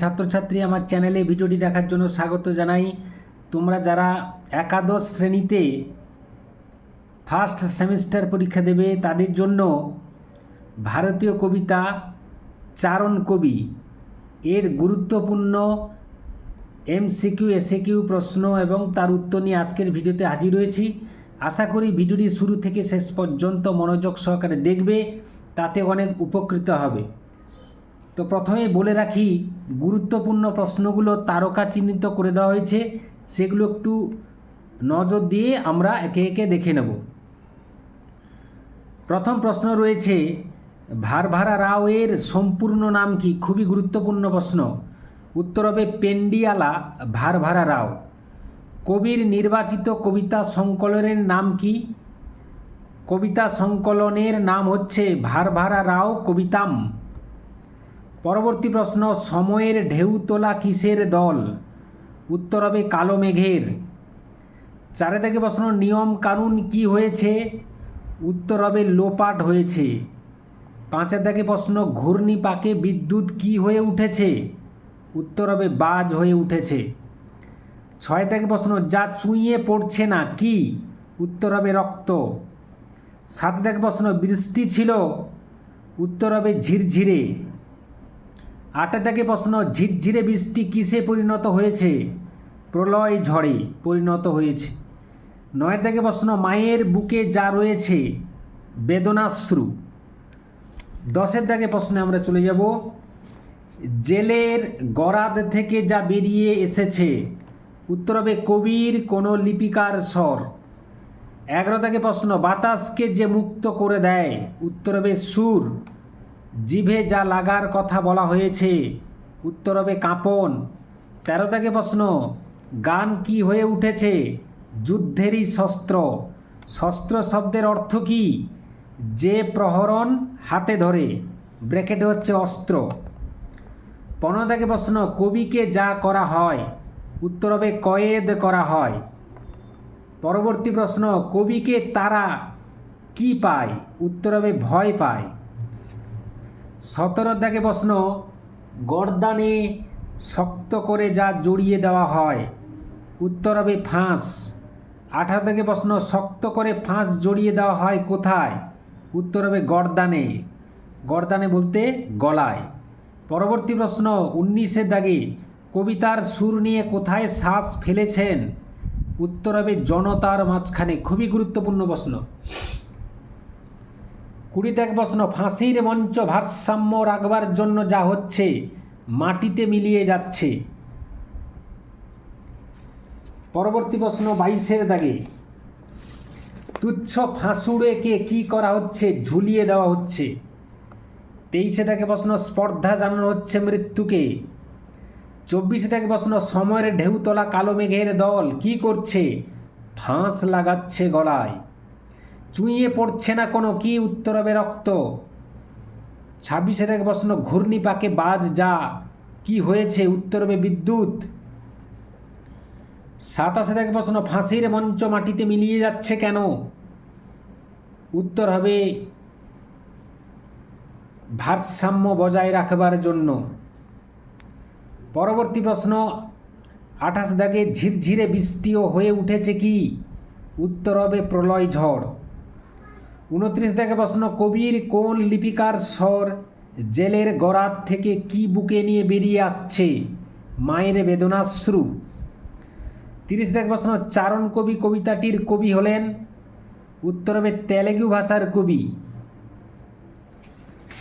ছাত্রছাত্রী আমার চ্যানেলে ভিডিওটি দেখার জন্য স্বাগত জানাই। তোমরা যারা একাদশ শ্রেণীতে ফার্স্ট সেমিস্টার পরীক্ষা দেবে, তাদের জন্য ভারতীয় কবিতা চারণ কবি এর গুরুত্বপূর্ণ এমসিকিউ এসিকিউ প্রশ্ন এবং তার উত্তর নিয়ে আজকের ভিডিওতে হাজির হয়েছি। আশা করি ভিডিওটি শুরু থেকে শেষ পর্যন্ত মনোযোগ সহকারে দেখবে, তাতে অনেক উপকৃত হবে। তো প্রথমে বলে রাখি, গুরুত্বপূর্ণ প্রশ্নগুলো তারকা চিহ্নিত করে দেওয়া হয়েছে, সেগুলো একটু নজর দিয়ে আমরা একে একে দেখে নেব। প্রথম প্রশ্ন রয়েছে, ভারভারা রাওয়ের সম্পূর্ণ নাম কি? খুবই গুরুত্বপূর্ণ প্রশ্ন। উত্তর হবে পেন্ডিয়ালা ভারভারা রাও। কবির নির্বাচিত কবিতা সংকলনের নাম কি? কবিতা সংকলনের নাম হচ্ছে ভারভারা রাও কবিতাম। পরবর্তী প্রশ্ন, সময়ের ঢেউ তোলা কিসের দল? উত্তর হবে কালো মেঘের। চারে থেকে প্রশ্ন, নিয়ম কানুন কি হয়েছে? উত্তর হবে লোপাট হয়েছে। পাঁচের থেকে প্রশ্ন, ঘূর্ণি পাকে বিদ্যুৎ কি হয়ে উঠেছে? উত্তর হবে বাজ হয়ে উঠেছে। ছয় থেকে প্রশ্ন, যা চুইয়ে পড়ছে না, কি? উত্তর হবে রক্ত। সাত থেকে প্রশ্ন, বৃষ্টি ছিল? উত্তর হবে ঝিরঝিরে। আটে থেকে প্রশ্ন, ঝিরঝিরে বৃষ্টি কিসে পরিণত হয়েছে? প্রলয় ঝড়ে পরিণত হয়েছে। নয় থেকে প্রশ্ন, মায়ের বুকে যা রয়েছে, বেদনাশ্রু। দশের দাগে প্রশ্নে আমরা চলে যাব। জেলের গরাদ থেকে যা বেরিয়ে এসেছে, উত্তর হবে কবির কোনো লিপিকার স্বর। এগারো থেকে প্রশ্ন, বাতাসকে যে মুক্ত করে দেয়, উত্তর হবে সুর। জিভে যা লাগার কথা বলা হয়েছে, উত্তর হবে কাঁপন। তেরো থেকে প্রশ্ন, গান কি হয়ে উঠেছে? যুদ্ধেরই শস্ত্র। শস্ত্র শব্দের অর্থ কি? যে প্রহরণ হাতে ধরে। ব্র্যাকেটে হচ্ছে অস্ত্র। পনেরো থেকে প্রশ্ন, কবিকে যা করা হয়? উত্তর হবে, কয়েদ করা হয়। পরবর্তী প্রশ্ন, কবিকে তারা কি পায়? উত্তর হবে, ভয় পায়। সতেরো থেকে প্রশ্ন, গর্দানে শক্ত করে যা জড়িয়ে দেওয়া হয়, উত্তর হবে ফাঁস। আঠারো থেকে প্রশ্ন, শক্ত করে ফাঁস জড়িয়ে দেওয়া হয় কোথায়? উত্তর হবে গর্দানে। গর্দানে বলতে গলায়। পরবর্তী প্রশ্ন উনিশের দাগে কবিতার সুর নিয়ে কোথায় শ্বাস ফেলেছেন? উত্তর হবে জনতার মাঝখানে। খুবই গুরুত্বপূর্ণ প্রশ্ন। কুড়ি থেকে প্রশ্ন, ফাঁসির মঞ্চ ভারসাম্য রাখবার জন্য যা হচ্ছে, মাটিতে মিলিয়ে যাচ্ছে। পরবর্তী প্রশ্ন, বাইশের দাগে, তুচ্ছ ফাঁসুড়েকে কি করা হচ্ছে, ঝুলিয়ে দেওয়া হচ্ছে। তেইশে থেকে প্রশ্ন, স্পর্ধা জানানো হচ্ছে মৃত্যুকে। চব্বিশে থেকে প্রশ্ন, সময়ের ঢেউ তোলা কালো মেঘের দল, কি করছে? ফাঁস লাগাচ্ছে গলায়। চুইয়ে পড়ছে না কোনো, কি উত্তর হবে রক্ত? ছাব্বিশে এক প্রশ্ন, ঘূর্ণি পাকে বাজ যা, কি হয়েছে? উত্তর হবে বিদ্যুৎ। সাতাশে এক প্রশ্ন, ফাঁসির মঞ্চ মাটিতে মিলিয়ে যাচ্ছে কেন? উত্তর হবে, ভারসাম্য বজায় রাখবার জন্য। পরবর্তী প্রশ্ন, আঠাশ দাগে ঝিরঝিরে বৃষ্টিও হয়ে উঠেছে কি? উত্তর হবে, প্রলয় ঝড়। উনত্রিশ থেকে প্রশ্ন, কবির কোন লিপিকার স্বর জেলের গরাত থেকে কি বুকে নিয়ে বেরিয়ে আসছে? মায়ের বেদনাশ্রু। তিরিশ থেকে প্রশ্ন, চারণ কবি কবিতাটির কবি হলেন? উত্তর হবে তেলেগু ভাষার কবি।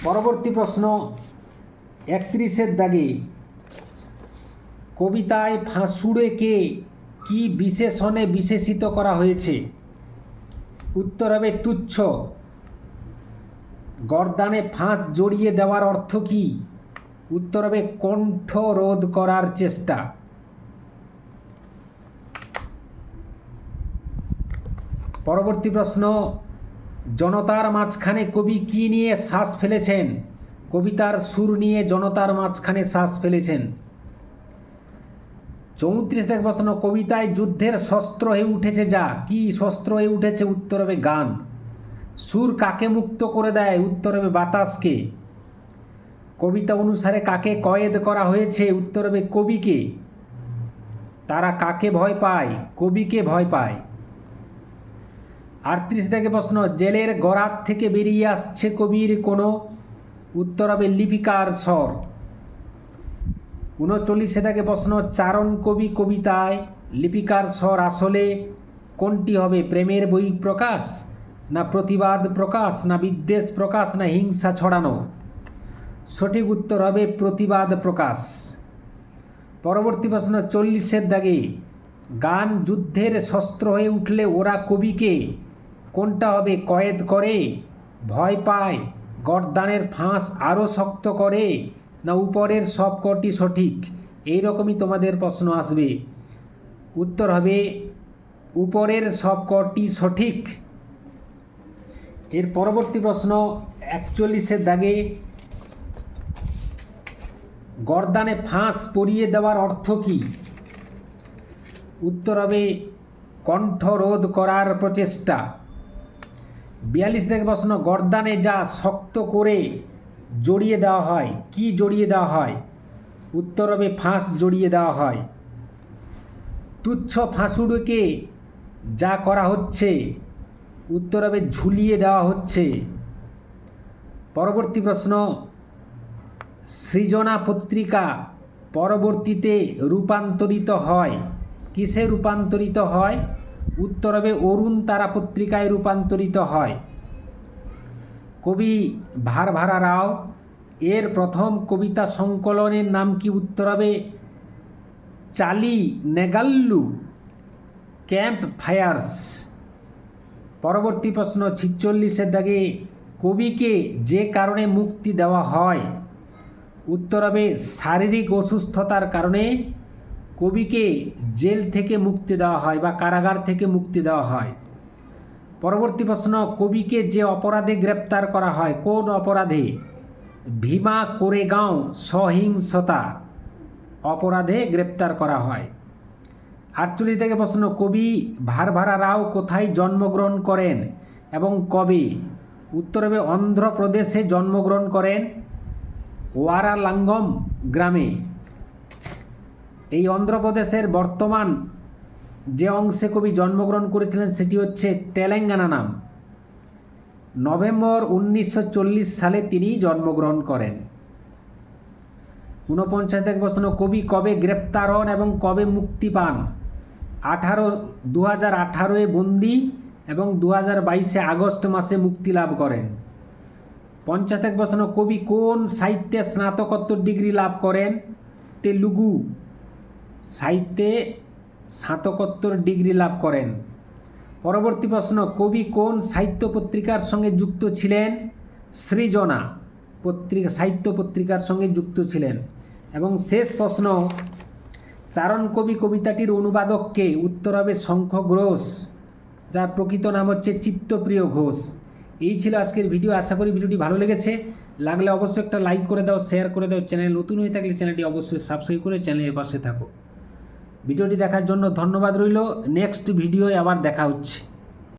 পরবর্তী প্রশ্ন, একত্রিশের দাগে কবিতায় ফাঁসুড়েকে কি বিশেষণে বিশেষিত করা হয়েছে? উত্তর হবে তুচ্ছ। গর্দানে ফাঁস জড়িয়ে দেওয়ার অর্থ কি? উত্তর হবে কণ্ঠ রোধ করার চেষ্টা। পরবর্তী প্রশ্ন, জনতার মাঝখানে কবি কি নিয়ে শ্বাস ফেলেছেন? কবিতার সুর নিয়ে জনতার মাঝখানে শ্বাস ফেলেছেন। চৌত্রিশ থেকে প্রশ্ন কবিতায় যুদ্ধের শস্ত্র হয়ে উঠেছে যা। কি শস্ত্র হয়ে উঠেছে? উত্তর হবে গান। সুর কাকে মুক্ত করে দেয়? উত্তর হবে বাতাসকে। কবিতা অনুসারে কাকে কয়েদ করা হয়েছে? উত্তর হবে কবিকে। তারা কাকে ভয় পায়? কবিকে ভয় পায়। আটত্রিশ থেকে প্রশ্ন জেলের গরাত থেকে বেরিয়ে আসছে কবির কোনো। উত্তর হবে লিপিকার স্বর। উনচল্লিশে থেকে প্রশ্ন, চারণ কবি কবিতায় লিপিকার স্বর আসলে কোনটি হবে? প্রেমের বই প্রকাশ না প্রতিবাদ প্রকাশ না বিদ্বেষ প্রকাশ না হিংসা ছড়ানো? সঠিক উত্তর হবে প্রতিবাদ প্রকাশ। পরবর্তী প্রশ্ন চল্লিশের দাগে গান যুদ্ধের শস্ত্র হয়ে উঠলে ওরা কবিকে কোনটা হবে? কয়েদ করে, ভয় পায়, গরদানের ফাঁস আরও শক্ত করে না উপরের সব কটি সঠিক? এই রকমই তোমাদের প্রশ্ন আসবে। উত্তর হবে, উপরের সব কটি সঠিক। এর পরবর্তী প্রশ্ন, একচল্লিশের দাগে গরদানে ফাঁস পরিয়ে দেওয়ার অর্থ কী? উত্তর হবে, কণ্ঠরোধ করার প্রচেষ্টা। বিয়াল্লিশ থেকে প্রশ্ন, গরদানে যা শক্ত করে জড়িয়ে দেওয়া হয়। কি জড়িয়ে দেওয়া হয়? উত্তর হবে ফাঁস জড়িয়ে দেওয়া হয়। তুচ্ছ ফাঁসুড়োকে যা করা হচ্ছে উত্তর হবে ঝুলিয়ে দেওয়া হচ্ছে। পরবর্তী প্রশ্ন, সৃজনা পত্রিকা পরবর্তীতে রূপান্তরিত হয়। কিসে রূপান্তরিত হয়? উত্তর হবে অরুণ তারা পত্রিকায় রূপান্তরিত হয়। কবি ভারভারা রাও এর প্রথম কবিতা সংকলনের নাম কি উত্তর হবে? চালি নেগাল্লু, ক্যাম্প ফায়ার্স। পরবর্তী প্রশ্ন, ছিচল্লিশের দাগে কবিকে যে কারণে মুক্তি দেওয়া হয়? উত্তর হবে, শারীরিক অসুস্থতার কারণে কবিকে জেল থেকে মুক্তি দেওয়া হয় বা কারাগার থেকে মুক্তি দেওয়া হয়। পরবর্তী প্রশ্ন, কবিকে যে অপরাধে গ্রেপ্তার করা হয়, কোন অপরাধে? ভীমা কোরেগাঁও সহিংসতা অপরাধে গ্রেপ্তার করা হয়। আটচল্লিশ থেকে প্রশ্ন, কবি ভারভারা রাও কোথায় জন্মগ্রহণ করেন এবং কবে? উত্তর হবে অন্ধ্রপ্রদেশে জন্মগ্রহণ করেন ওয়ারালাঙ্গম গ্রামে। এই অন্ধ্রপ্রদেশের বর্তমান যে অংশে কবি জন্মগ্রহণ করেছিলেন সেটি হচ্ছে তেলেঙ্গানা নাম। নভেম্বর উনিশশো চল্লিশ সালে তিনি জন্মগ্রহণ করেন। ঊনপঞ্চাশ থেকে প্রশ্ন কবি কবে গ্রেপ্তার হন এবং কবে মুক্তি পান? আঠারো দু হাজার আঠারোয় বন্দি এবং দু হাজার বাইশে আগস্ট মাসে মুক্তি লাভ করেন। পঞ্চাশ এক প্রশ্ন কবি কোন সাহিত্যে স্নাতকোত্তর ডিগ্রি লাভ করেন? তেলুগু। সাহিত্যে স্নাতকোত্তর ডিগ্রি লাভ করেন। পরবর্তী প্রশ্ন, কবি কোন সাহিত্য পত্রিকার সঙ্গে যুক্ত ছিলেন? সৃজনা পত্রিকা, সাহিত্য পত্রিকার সঙ্গে যুক্ত ছিলেন। এবং শেষ প্রশ্ন, চারণ কবি কবিতাটির অনুবাদককে উত্তর হবে শঙ্খ ঘোষ, যার প্রকৃত নাম হচ্ছে চিত্তপ্রিয় ঘোষ। এই ছিল আজকের ভিডিও। আশা করি ভিডিওটি ভালো লেগেছে। লাগলে অবশ্যই একটা লাইক করে দাও, শেয়ার করে দাও। চ্যানেল নতুন হয়ে থাকলে চ্যানেলটি অবশ্যই সাবস্ক্রাইব করে চ্যানেলের পাশে থাকো। ভিডিওটি দেখার জন্য ধন্যবাদ রইল। নেক্সট ভিডিওয় আবার দেখা হচ্ছে।